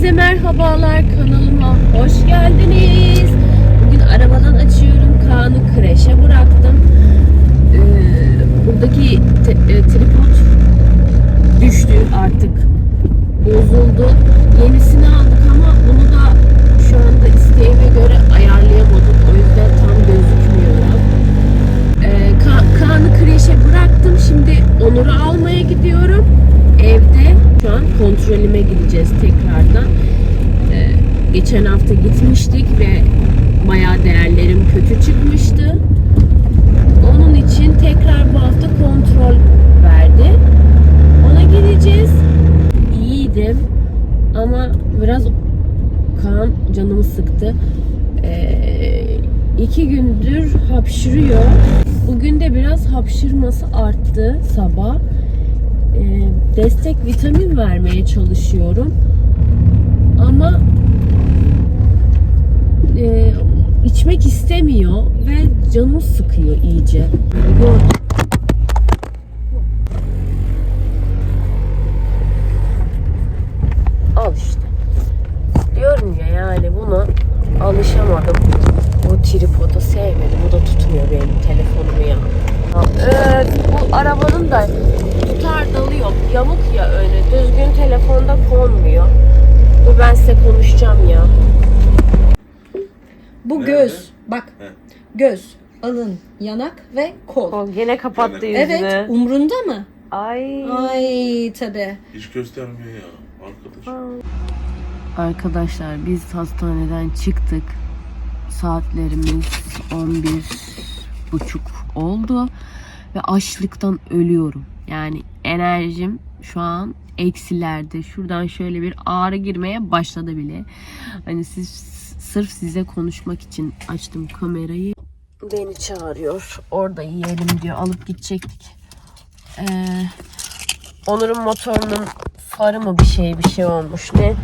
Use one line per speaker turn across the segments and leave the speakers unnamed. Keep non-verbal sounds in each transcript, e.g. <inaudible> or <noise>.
Herkese merhabalar kanalıma hoş geldiniz. Bugün arabadan açıyorum. Kaan'ı kreşe bıraktım. Ee, buradaki e, tripod düştü artık. Bozuldu. Yenisini aldık ama bunu da şu anda isteğime göre ayarlayamadım. O yüzden tam gözükmüyor. Ee, Ka- Kaan'ı kreşe bıraktım. Şimdi Onur'u almaya gidiyorum. Evde şu an kontrolüme gideceğiz tekrardan. Geçen hafta gitmiştik ve bayağı değerlerim kötü çıkmıştı. Onun için tekrar bu hafta kontrol verdi. Ona gideceğiz. İyiydim ama biraz kan canımı sıktı. Ee, iki gündür hapşırıyor. Bugün de biraz hapşırması arttı sabah. Ee, destek vitamin vermeye çalışıyorum. Ama e, içmek istemiyor ve canım sıkıyor iyice. Gördüm. Al işte. Diyorum ya yani buna alışamadım. Bu tripodu sevmedim. Bu da tutmuyor benim telefonumu ya. Ee, bu arabanın da tutar dalı yok. Yamuk ya önü. Düzgün telefonda konmuyor. Dur ben size konuşacağım ya.
Bu
Nerede?
göz. Bak.
He.
Göz, alın, yanak ve kol.
Kol gene kapattı yüzünü.
Evet, umrunda mı?
Ay.
Ay tabi.
Hiç göstermiyor ya arkadaş.
Arkadaşlar biz hastaneden çıktık. Saatlerimiz 11 buçuk oldu ve açlıktan ölüyorum. Yani enerjim şu an eksilerde. Şuradan şöyle bir ağrı girmeye başladı bile. Hani siz sırf size konuşmak için açtım kamerayı. Beni çağırıyor. Orada yiyelim diyor. Alıp gidecektik. Ee, Onur'un motorunun farı mı bir şey bir şey olmuş ne?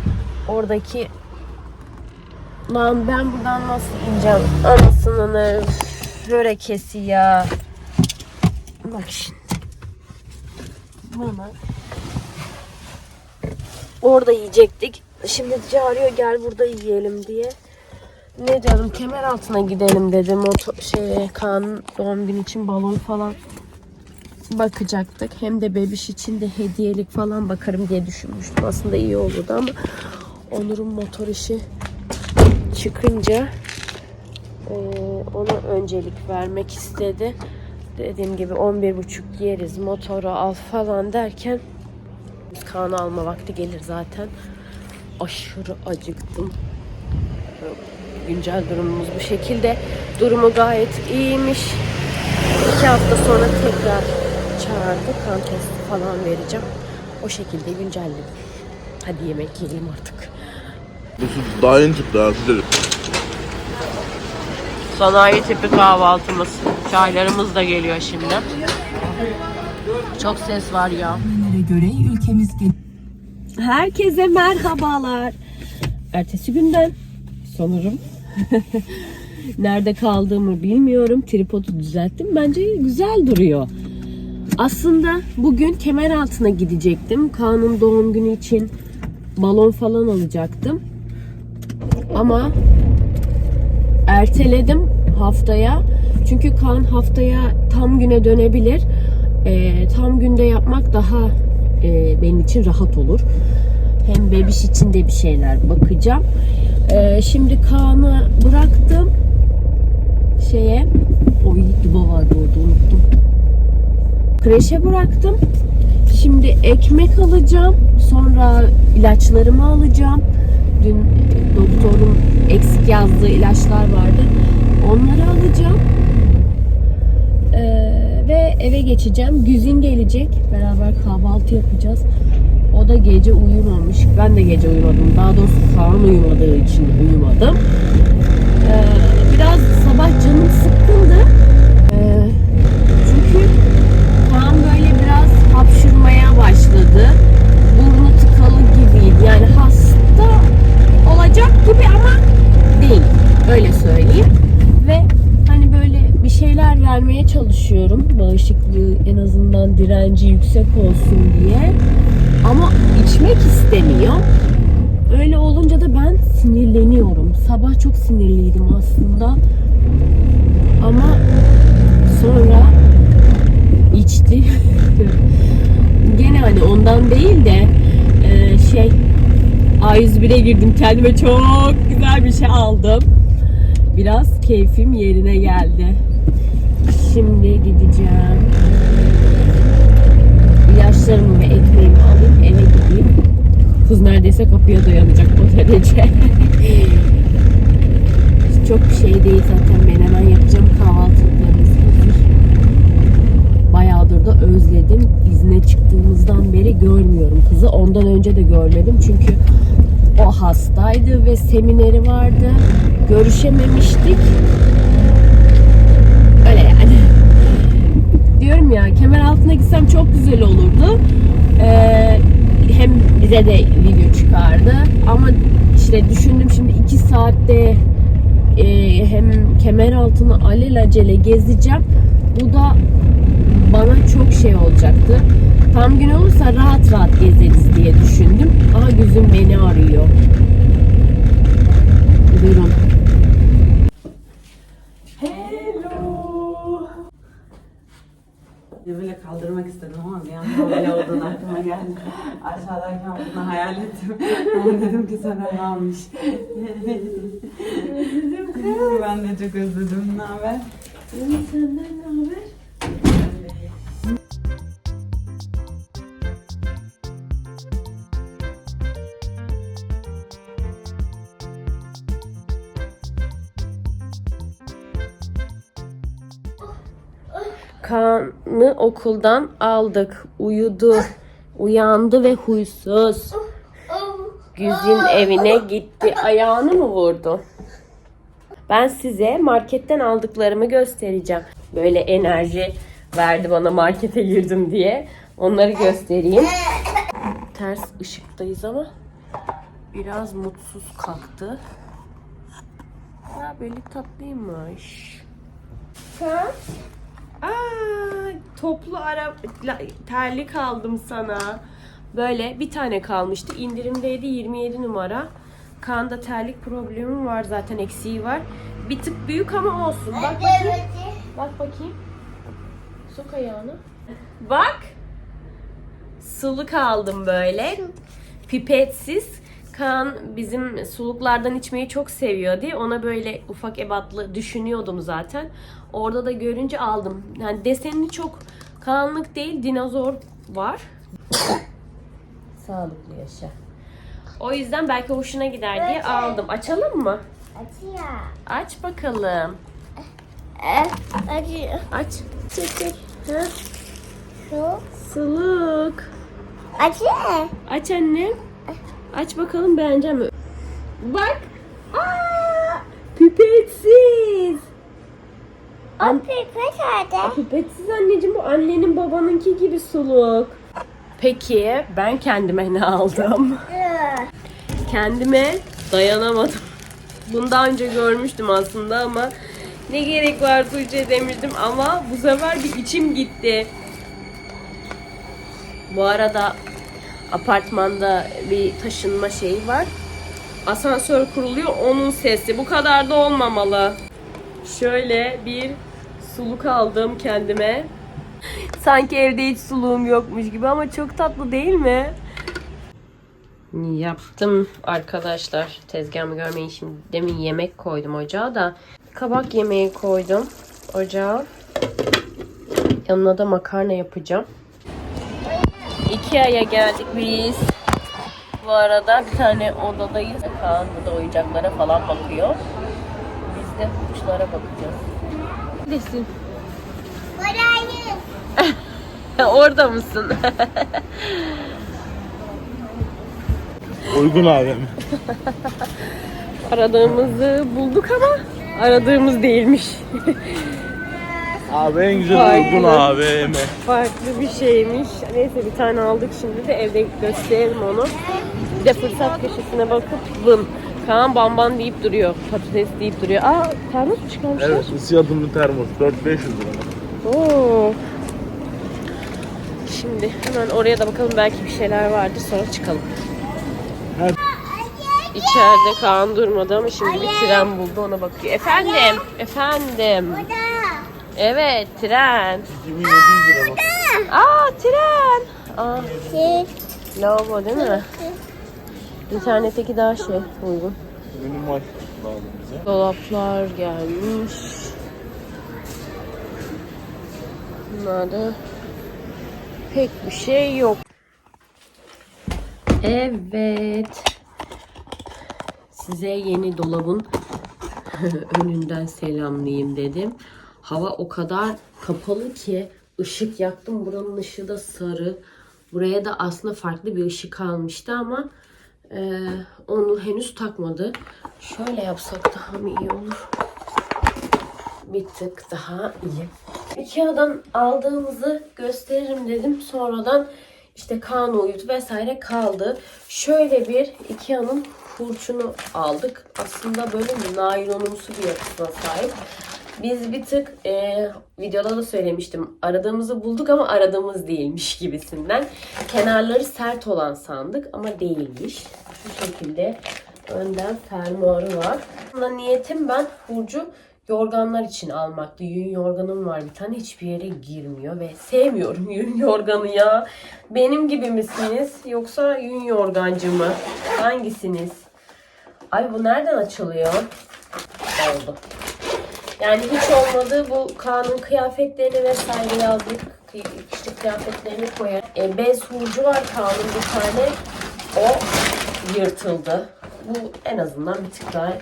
Oradaki Lan ben buradan nasıl ineceğim? Anasının börekesi ya. Bak şimdi. Bunu orada yiyecektik. Şimdi çağırıyor gel burada yiyelim diye. Ne diyorum kemer altına gidelim dedim. O şey kan doğum günü için balon falan bakacaktık. Hem de bebiş için de hediyelik falan bakarım diye düşünmüştüm. Aslında iyi olurdu ama Onur'un motor işi çıkınca eee, ona öncelik vermek istedi. Dediğim gibi 11.30 yeriz motoru al falan derken biz alma vakti gelir zaten. Aşırı acıktım. Güncel durumumuz bu şekilde. Durumu gayet iyiymiş. İki hafta sonra tekrar çağırdı. Kan testi falan vereceğim. O şekilde güncelledim. Hadi yemek yiyelim artık.
Bu su daha yeni çıktı ha sıcacık.
Sanayi tipi kahvaltımız. Çaylarımız da geliyor şimdi. Çok ses var ya. göre ülkemiz Herkese merhabalar. Ertesi günden sanırım. <laughs> Nerede kaldığımı bilmiyorum. Tripodu düzelttim. Bence güzel duruyor. Aslında bugün kemer altına gidecektim. Kaan'ın doğum günü için balon falan alacaktım. Ama erteledim haftaya. Çünkü Kaan haftaya tam güne dönebilir. Ee, tam günde yapmak daha e, benim için rahat olur. Hem bebiş için de bir şeyler bakacağım. Ee, şimdi Kaan'ı bıraktım şeye. Oy duba vardı orada unuttum. Kreşe bıraktım. Şimdi ekmek alacağım. Sonra ilaçlarımı alacağım. Dün e, doktorun eksik yazdığı ilaçlar vardı. Onları alacağım. Ee, ve eve geçeceğim. Güzin gelecek. Beraber kahvaltı yapacağız. O da gece uyumamış. Ben de gece uyumadım. Daha doğrusu Kaan uyumadığı için uyumadım. Ee, biraz sabah canım sıkkındı. Ee, çünkü Kaan böyle biraz hapşırmaya başladı. Burnu tıkalı gibiydi. Yani hasta olacak gibi ama değil. Öyle söyleyeyim. Ve hani böyle bir şeyler vermeye çalışıyorum. Bağışıklığı en azından direnci yüksek olsun diye. İstemiyor. Öyle olunca da ben sinirleniyorum. Sabah çok sinirliydim aslında. Ama sonra içti. <laughs> Gene hani ondan değil de e, şey A101'e girdim. Kendime çok güzel bir şey aldım. Biraz keyfim yerine geldi. Şimdi gideceğim. İlaçlarımı ve Kız neredeyse kapıya dayanacak o derece. <laughs> Çok bir şey değil zaten ben hemen yapacağım kahvaltılıklarımız hazır. Bayağıdır da özledim. İzne çıktığımızdan beri görmüyorum kızı. Ondan önce de görmedim çünkü o hastaydı ve semineri vardı. Görüşememiştik. Öyle yani. <laughs> Diyorum ya kemer altına gitsem çok güzel olurdu. Ee, hem bize de video çıkardı. Ama işte düşündüm şimdi iki saatte e, hem kemer altını alelacele gezeceğim. Bu da bana çok şey olacaktı. Tam gün olursa rahat rahat gezeriz diye düşündüm. Aha gözüm beni arıyor. Durun.
Böyle kaldırmak istedim ama bir anda böyle olduğunu aklıma geldi. Aşağıdayken bunu hayal ettim. Ama dedim ki sen öyle almış. ben de çok özledim. Ne haber?
Senden ne haber? Kaan'ı okuldan aldık. Uyudu. Uyandı ve huysuz. Güzin evine gitti. Ayağını mı vurdu? Ben size marketten aldıklarımı göstereceğim. Böyle enerji verdi bana markete girdim diye. Onları göstereyim. Ters ışıktayız ama biraz mutsuz kalktı. Ya böyle tatlıymış. Sen? Aa, toplu ara terlik aldım sana. Böyle bir tane kalmıştı. İndirimdeydi 27 numara. Kaan'da terlik problemim var zaten eksiği var. Bir tık büyük ama olsun. Bak bakayım. Bak bakayım. Sok ayağını. Bak. Suluk aldım böyle. Pipetsiz. Kaan bizim suluklardan içmeyi çok seviyor diye ona böyle ufak ebatlı düşünüyordum zaten. Orada da görünce aldım. Yani deseni çok karanlık değil, dinozor var. <coughs> Sağlıklı yaşa. O yüzden belki hoşuna gider diye aldım. Açalım mı?
Acıyor.
Aç bakalım.
Acıyor.
Aç. Çek çek.
Şu.
Suluk.
Acıyor.
Aç annem. Aç bakalım beğeneceğim mi? Bak. Aa, pipetsiz.
O pipet nerede?
Pipetsiz anneciğim bu annenin babanınki gibi suluk. Peki ben kendime ne aldım? <laughs> Kendime dayanamadım. Bunu daha önce görmüştüm aslında ama ne gerek var Tuğçe demiştim ama bu sefer bir içim gitti. Bu arada apartmanda bir taşınma şeyi var. Asansör kuruluyor onun sesi. Bu kadar da olmamalı. Şöyle bir suluk aldım kendime. Sanki evde hiç suluğum yokmuş gibi ama çok tatlı değil mi? Yaptım arkadaşlar. Tezgahımı görmeyin şimdi. Demin yemek koydum ocağa da. Kabak yemeği koydum ocağa. Yanına da makarna yapacağım. Ikea'ya geldik biz. Bu arada bir tane odadayız. Kaan burada oyuncaklara falan bakıyor. Biz de kuşlara bakacağız. Neredesin?
Buradayım. <laughs>
Orada mısın? <laughs>
Uygun AVM.
Aradığımızı bulduk ama aradığımız değilmiş. <laughs>
Abi en güzel uygun
be.
AVM.
Farklı bir şeymiş. Neyse bir tane aldık şimdi de evde gösterelim onu. Bir de fırsat köşesine bakıp vın. Kaan bamban deyip duruyor. Patates deyip duruyor. Aa termos mu çıkarmışlar?
Evet ısı yadımlı termos 4500 lira.
Oo. Şimdi hemen oraya da bakalım belki bir şeyler vardır sonra çıkalım.
Her-
İçeride Kaan durmadı ama şimdi bir tren buldu ona bakıyor. Efendim, efendim. Evet, tren.
2700 lira bak.
Aa, tren. Aa,
Siz.
lavabo değil mi? İnternetteki daha şey uygun.
Minimal lazım bize.
Dolaplar gelmiş. Bunlarda pek bir şey yok. Evet. Size yeni dolabın <laughs> önünden selamlayayım dedim. Hava o kadar kapalı ki ışık yaktım. Buranın ışığı da sarı. Buraya da aslında farklı bir ışık almıştı ama e, onu henüz takmadı. Şöyle yapsak daha mı iyi olur? Bir tık daha iyi. Ikea'dan aldığımızı gösteririm dedim. Sonradan işte kan uyut vesaire kaldı. Şöyle bir Ikea'nın hurçunu aldık. Aslında böyle naylonumsu bir yapısına sahip. Biz bir tık e, videoda da söylemiştim. Aradığımızı bulduk ama aradığımız değilmiş gibisinden. Kenarları sert olan sandık ama değilmiş. Şu şekilde önden fermuarı var. Aslında niyetim ben hurcu yorganlar için almaktı. Yün yorganım var bir tane hiçbir yere girmiyor ve sevmiyorum yün yorganı ya. Benim gibi misiniz yoksa yün yorgancı mı? Hangisiniz? Ay bu nereden açılıyor? Oldu. Yani hiç olmadı bu Kaan'ın kıyafetlerini vesaire yazdık. İşte kıyafetlerini koyar. E, bez hurcu var Kaan'ın bir tane. O yırtıldı. Bu en azından bir tık daha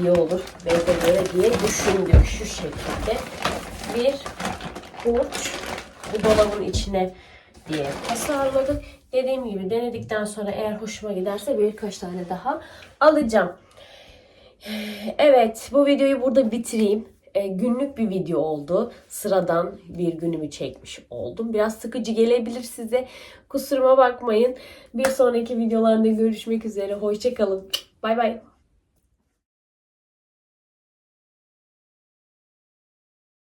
iyi olur. Beze göre diye düşündüm şu şekilde. Bir hurç bu dolabın içine diye tasarladık. Dediğim gibi denedikten sonra eğer hoşuma giderse birkaç tane daha alacağım. Evet, bu videoyu burada bitireyim. E, günlük bir video oldu. Sıradan bir günümü çekmiş oldum. Biraz sıkıcı gelebilir size. Kusuruma bakmayın. Bir sonraki videolarda görüşmek üzere. Hoşçakalın. Bay bay.